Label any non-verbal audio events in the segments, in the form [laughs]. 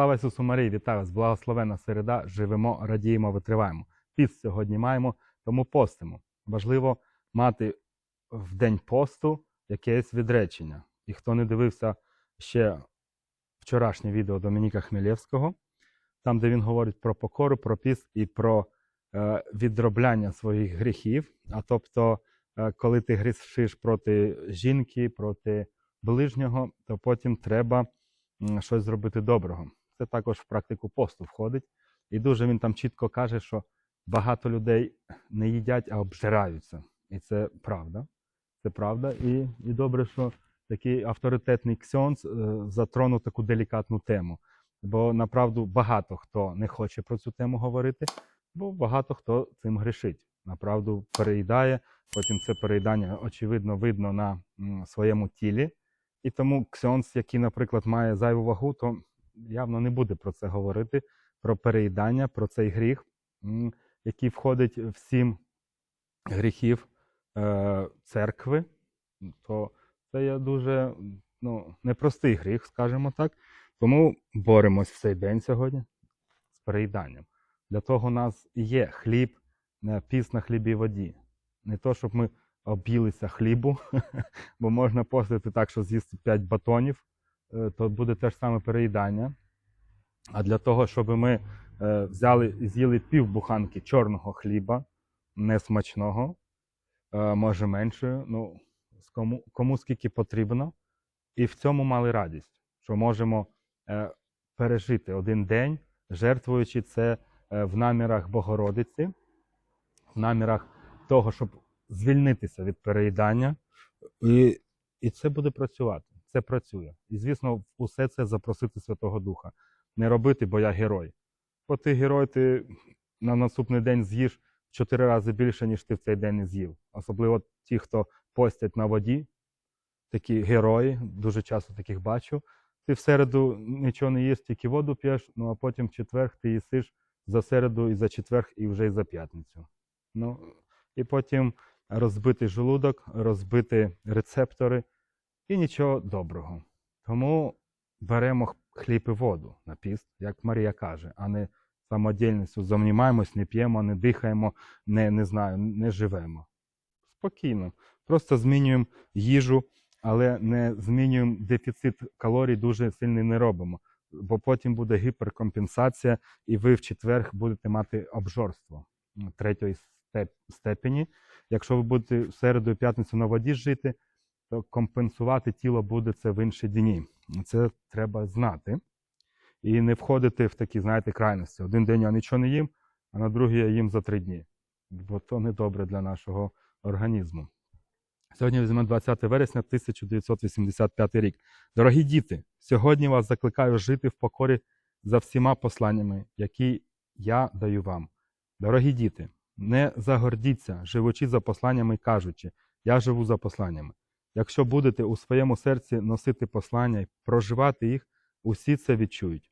Слава Ісусу Марії, вітаю вас! Благословена середа, живемо, радіємо, витриваємо. Піст сьогодні маємо, тому постимо. Важливо мати в день посту якесь відречення. І хто не дивився ще вчорашнє відео Домініка Хмелєвського, там, де він говорить про покору, про піст і про е, відробляння своїх гріхів. А тобто, е, коли ти грішиш проти жінки, проти ближнього, то потім треба щось зробити доброго. Це також в практику посту входить. І дуже він там чітко каже, що багато людей не їдять, а обжираються. І це правда. Це правда. І, і добре, що такий авторитетний ксьонц е, затронув таку делікатну тему. Бо направду багато хто не хоче про цю тему говорити, бо багато хто цим грішить. Направду переїдає, потім це переїдання, очевидно, видно на своєму тілі. І тому ксьонц, який, наприклад, має зайву вагу, то явно не буде про це говорити, про переїдання, про цей гріх, який входить в сім гріхів е, церкви. То це є дуже ну, непростий гріх, скажімо так. Тому боремось в цей день сьогодні з переїданням. Для того у нас є хліб, піс на хлібі воді. Не то, щоб ми об'їлися хлібу, [laughs] бо можна постити так, що з'їсти 5 батонів, то буде те ж саме переїдання. А для того, щоб ми е, взяли з'їли пів буханки чорного хліба, несмачного, е, може менше, ну, кому, кому скільки потрібно, і в цьому мали радість, що можемо е, пережити один день, жертвуючи це е, в намірах Богородиці, в намірах того, щоб звільнитися від переїдання, і, і це буде працювати. Це працює. І, звісно, усе це запросити Святого Духа. Не робити, бо я герой. Бо ти герой, ти на наступний день з'їш чотири рази більше, ніж ти в цей день не з'їв. Особливо ті, хто постять на воді, такі герої, дуже часто таких бачу. Ти в середу нічого не їш, тільки воду п'єш, ну а потім в четверг ти їсиш за середу і за четверг, і вже і за п'ятницю. Ну, і потім розбитий желудок, розбити рецептори і нічого доброго. Тому беремо хліб і воду на піст, як Марія каже, а не самодільністю займаємось, не п'ємо, не дихаємо, не, не знаю, не живемо. Спокійно. Просто змінюємо їжу, але не змінюємо дефіцит калорій, дуже сильний не робимо. Бо потім буде гіперкомпенсація, і ви в четвер будете мати обжорство третьої степ- степені. Якщо ви будете в середу і п'ятницю на воді жити, то компенсувати тіло буде це в інші дні. Це треба знати. І не входити в такі, знаєте, крайності. Один день я нічого не їм, а на другий я їм за три дні. Бо то не добре для нашого організму. Сьогодні візьмемо 20 вересня 1985 рік. Дорогі діти, сьогодні вас закликаю жити в покорі за всіма посланнями, які я даю вам. Дорогі діти, не загордіться, живучи за посланнями кажучи, я живу за посланнями. Якщо будете у своєму серці носити послання і проживати їх, усі це відчують.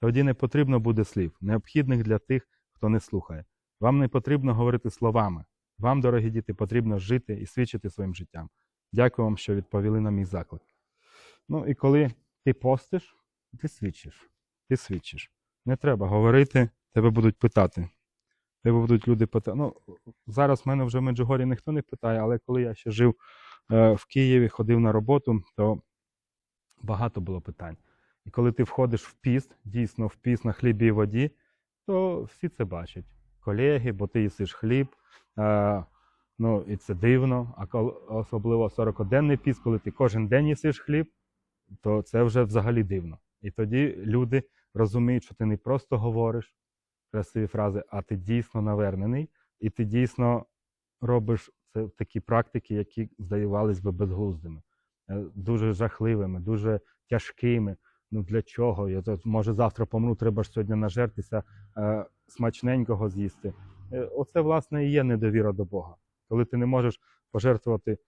Тоді не потрібно буде слів, необхідних для тих, хто не слухає. Вам не потрібно говорити словами. Вам, дорогі діти, потрібно жити і свідчити своїм життям. Дякую вам, що відповіли на мій заклик. Ну і коли ти постиш, ти свідчиш. Ти свідчиш. Не треба говорити, тебе будуть питати. Тебе будуть люди питати. Ну, зараз мене вже в Меджугорі ніхто не питає, але коли я ще жив в Києві, ходив на роботу, то багато було питань. І коли ти входиш в піст, дійсно в піст на хлібі і воді, то всі це бачать. Колеги, бо ти їсиш хліб. Е, ну, і це дивно. А коли, особливо 40-денний піст, коли ти кожен день їсиш хліб, то це вже взагалі дивно. І тоді люди розуміють, що ти не просто говориш красиві фрази, а ти дійсно навернений, і ти дійсно робиш це такі практики, які здавались би безглуздими, е, дуже жахливими, дуже тяжкими. Ну для чого? Я може завтра помру, треба ж сьогодні нажертися е, смачненького з'їсти. Е, Оце, власне, і є недовіра до Бога. Коли ти не можеш пожертвувати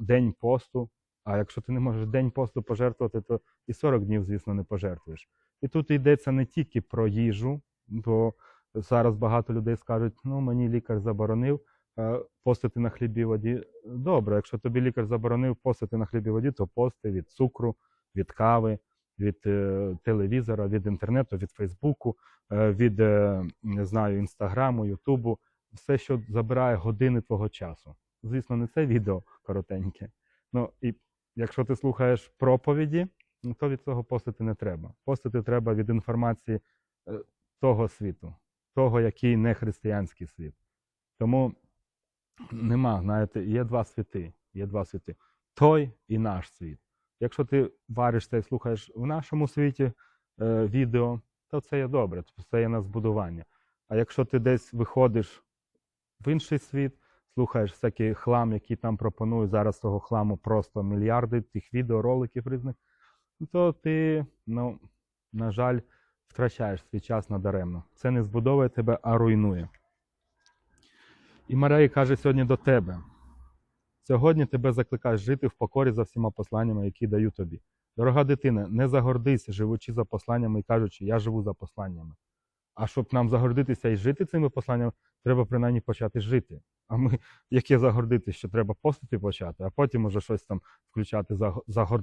день посту, а якщо ти не можеш день посту пожертвувати, то і 40 днів, звісно, не пожертвуєш. І тут йдеться не тільки про їжу, бо зараз багато людей скажуть, ну мені лікар заборонив постити на хлібі воді. Добре, якщо тобі лікар заборонив постити на хлібі воді, то пости від цукру, від кави, від е, телевізора, від інтернету, від Фейсбуку, е, від е, не знаю, інстаграму, Ютубу, все, що забирає години твого часу. Звісно, не це відео коротеньке. Ну і якщо ти слухаєш проповіді, ну, то від цього постити не треба. Постити треба від інформації е, того світу, того, який не християнський світ. Тому нема, знаєте, є два світи. Є два світи. Той і наш світ. Якщо ти варишся і слухаєш в нашому світі е, відео, то це є добре, тобто це є на збудування. А якщо ти десь виходиш в інший світ, слухаєш всякий хлам, який там пропонують, зараз того хламу просто мільярди тих відеороликів різних, то ти, ну, на жаль, втрачаєш свій час надаремно. Це не збудовує тебе, а руйнує. І Марія каже сьогодні до тебе: сьогодні тебе закликає жити в покорі за всіма посланнями, які даю тобі. Дорога дитина, не загордися, живучи за посланнями і кажучи, я живу за посланнями. А щоб нам загордитися і жити цими посланнями, треба принаймні почати жити. А ми, яке загордитися, що треба постити почати, а потім уже щось там включати за, за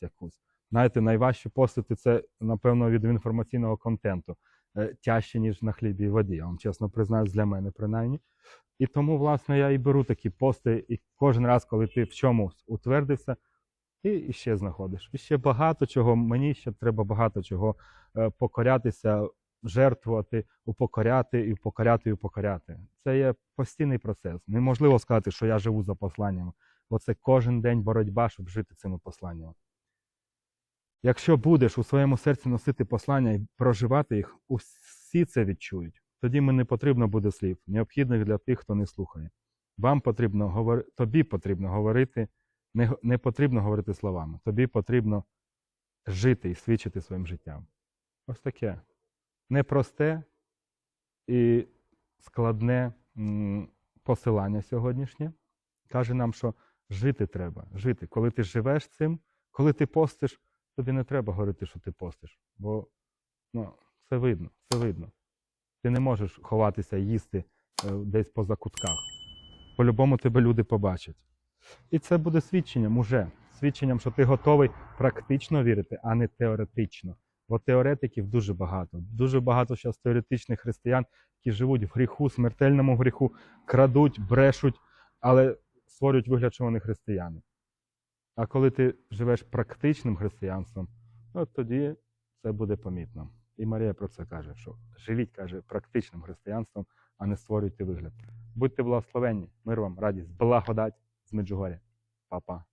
якусь. Знаєте, найважче постити це, напевно, від інформаційного контенту, е, тяжче, ніж на хлібі і воді. Я вам чесно признаюсь, для мене принаймні. І тому, власне, я і беру такі пости, і кожен раз, коли ти в чомусь утвердився, ти ще знаходиш. І ще багато чого, мені ще треба багато чого е, покорятися, жертвувати, упокоряти і упокоряти і упокоряти. Це є постійний процес. Неможливо сказати, що я живу за посланнями, бо це кожен день боротьба, щоб жити цими посланнями. Якщо будеш у своєму серці носити послання і проживати їх, усі це відчують. Тоді мені не потрібно буде слів, необхідних для тих, хто не слухає. Вам потрібно говор... Тобі потрібно говорити, не, не потрібно говорити словами. Тобі потрібно жити і свідчити своїм життям. Ось таке непросте і складне посилання сьогоднішнє. Каже нам, що жити треба. Жити. Коли ти живеш цим, коли ти постиш, тобі не треба говорити, що ти постиш. Бо ну, це видно, це видно. Ти не можеш ховатися їсти е, десь по закутках. По-любому тебе люди побачать. І це буде свідченням уже. Свідченням, що ти готовий практично вірити, а не теоретично. Бо теоретиків дуже багато. Дуже багато зараз теоретичних християн, які живуть в гріху, смертельному гріху, крадуть, брешуть, але створюють вигляд, що вони християни. А коли ти живеш практичним християнством, от тоді це буде помітно. І Марія про це каже, що живіть, каже, практичним християнством, а не створюйте вигляд. Будьте благословенні, мир вам, радість, благодать з Меджугоря. Па-па.